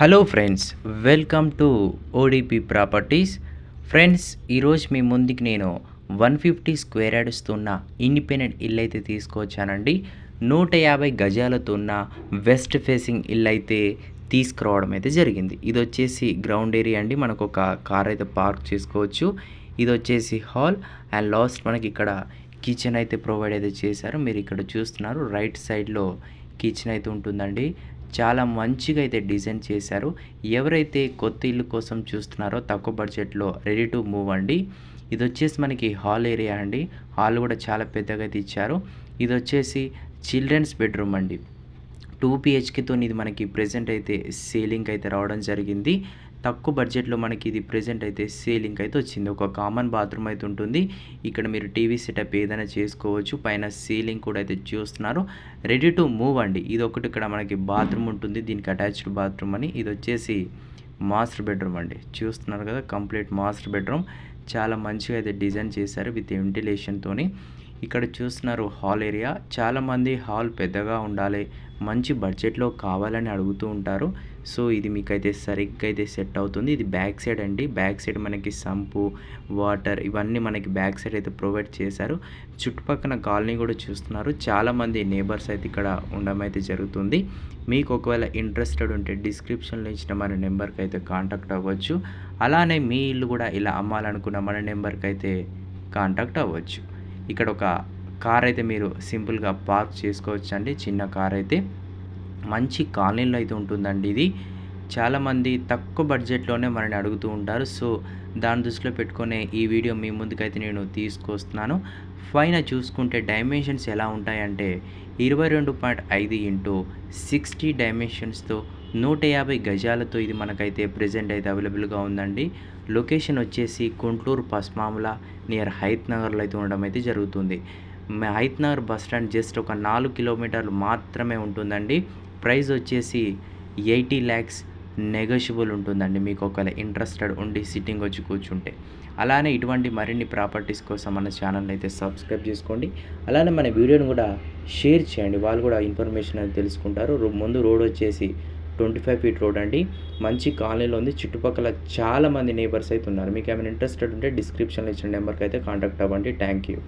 Hello friends welcome to ODP properties friends ఈరోజు మీ ముందుకి నేను వన్ ఫిఫ్టీ స్క్వేర్ యార్డ్స్తో ఉన్న ఇండిపెండెంట్ ఇల్లు అయితే తీసుకొచ్చానండి. నూట యాభై గజాలతో ఉన్న వెస్ట్ ఫేసింగ్ ఇల్లు అయితే తీసుకురావడం అయితే జరిగింది. ఇది వచ్చేసి గ్రౌండ్ ఏరియా అండి. మనకు ఒక కార్ అయితే పార్క్ చేసుకోవచ్చు. ఇది వచ్చేసి హాల్ అండ్ లాస్ట్ మనకి ఇక్కడ కిచెన్ అయితే ప్రొవైడ్ అయితే చేశారు. మీరు ఇక్కడ చూస్తున్నారు రైట్ సైడ్లో కిచెన్ అయితే ఉంటుందండి. చాలా మంచిగా అయితే డిజైన్ చేశారు. ఎవరైతే కొత్త ఇల్లు కోసం చూస్తున్నారో తక్కువ బడ్జెట్లో రెడీ టు మూవ్ అండి. ఇది వచ్చేసి మనకి హాల్ ఏరియా అండి. హాల్ కూడా చాలా పెద్దగా అయితే ఇచ్చారు. ఇది వచ్చేసి చిల్డ్రన్స్ బెడ్రూమ్ అండి. టూ పిహెచ్కేతో ఇది మనకి ప్రజెంట్ అయితే సీలింగ్ అయితే రావడం జరిగింది. తక్కువ బడ్జెట్లో మనకి ఇది ప్రెజెంట్ అయితే సీలింగ్ అయితే వచ్చింది. ఒక కామన్ బాత్రూమ్ అయితే ఉంటుంది. ఇక్కడ మీరు టీవీ సెటప్ ఏదైనా చేసుకోవచ్చు. పైన సీలింగ్ కూడా అయితే చూస్తున్నారు. రెడీ టు మూవ్ అండి. ఇది ఒకటి ఇక్కడ మనకి బాత్రూమ్ ఉంటుంది. దీనికి అటాచ్డ్ బాత్రూమ్ అని. ఇది వచ్చేసి మాస్టర్ బెడ్రూమ్ అండి. చూస్తున్నారు కదా కంప్లీట్ మాస్టర్ బెడ్రూమ్. చాలా మంచిగా అయితే డిజైన్ చేశారు విత్ వెంటిలేషన్తోని ఇక్కడ చూస్తున్నారు హాల్ ఏరియా. చాలామంది హాల్ పెద్దగా ఉండాలి మంచి బడ్జెట్లో కావాలని అడుగుతూ ఉంటారు. సో ఇది మీకైతే సరిగ్గా అయితే సెట్ అవుతుంది. ఇది బ్యాక్ సైడ్ అండి. బ్యాక్ సైడ్ మనకి సంపు వాటర్ ఇవన్నీ మనకి బ్యాక్ సైడ్ అయితే ప్రొవైడ్ చేశారు. చుట్టుపక్కల కాలనీ కూడా చూస్తున్నారు. చాలామంది నేబర్స్ అయితే ఇక్కడ ఉండడం అయితే జరుగుతుంది. మీకు ఒకవేళ ఇంట్రెస్టెడ్ ఉంటే డిస్క్రిప్షన్లో ఇచ్చిన మన నెంబర్కి అయితే కాంటాక్ట్ అవ్వచ్చు. అలానే మీ ఇల్లు కూడా ఇలా అమ్మాలనుకున్న మన నెంబర్కి అయితే కాంటాక్ట్ అవ్వచ్చు. ఇక్కడ ఒక కార్ అయితే మీరు సింపుల్గా పార్క్ చేసుకోవచ్చు అండి చిన్న కార్ అయితే మంచి కాలనీలో అయితే ఉంటుందండి ఇది. చాలామంది తక్కువ బడ్జెట్లోనే మనని అడుగుతూ ఉంటారు. సో దాని దృష్టిలో పెట్టుకునే ఈ వీడియో మీ ముందుకైతే నేను తీసుకొస్తున్నాను. పైన చూసుకుంటే డైమెన్షన్స్ ఎలా ఉంటాయంటే ఇరవై రెండు పాయింట్ ఐదు ఇంటూ సిక్స్టీ డైమెన్షన్స్తో నూట యాభై గజాలతో ఇది మనకైతే ప్రజెంట్ అయితే అవైలబుల్గా ఉందండి. లొకేషన్ వచ్చేసి గుంటూరు పస్మాముల నియర్ హైత్ నగర్లో అయితే ఉండడం అయితే జరుగుతుంది. Hayath Nagar bus stand just ఒక నాలుగు కిలోమీటర్లు మాత్రమే ఉంటుందండి. ప్రైస్ వచ్చేసి ఎయిటీ ల్యాక్స్ నెగోషియబుల్ ఉంటుందండి. మీకు ఒకవేళ ఇంట్రెస్టెడ్ ఉండి సిట్టింగ్ వచ్చి కూర్చుంటే. అలానే ఇటువంటి మరిన్ని ప్రాపర్టీస్ కోసం మన ఛానల్ అయితే సబ్స్క్రైబ్ చేసుకోండి. అలానే మన వీడియోని కూడా షేర్ చేయండి. వాళ్ళు కూడా ఇన్ఫర్మేషన్ అనేది తెలుసుకుంటారు. ముందు రోడ్ వచ్చేసి ట్వంటీ ఫైవ్ ఫీట్ రోడ్ అండి. మంచి కాలనీలో ఉంది. చుట్టుపక్కల చాలా మంది నేబర్స్ అయితే ఉన్నారు. మీకు ఏమైనా ఇంట్రెస్టెడ్ ఉంటే డిస్క్రిప్షన్లో ఇచ్చిన నెంబర్కి అయితే కాంటాక్ట్ అవ్వండి. Thank you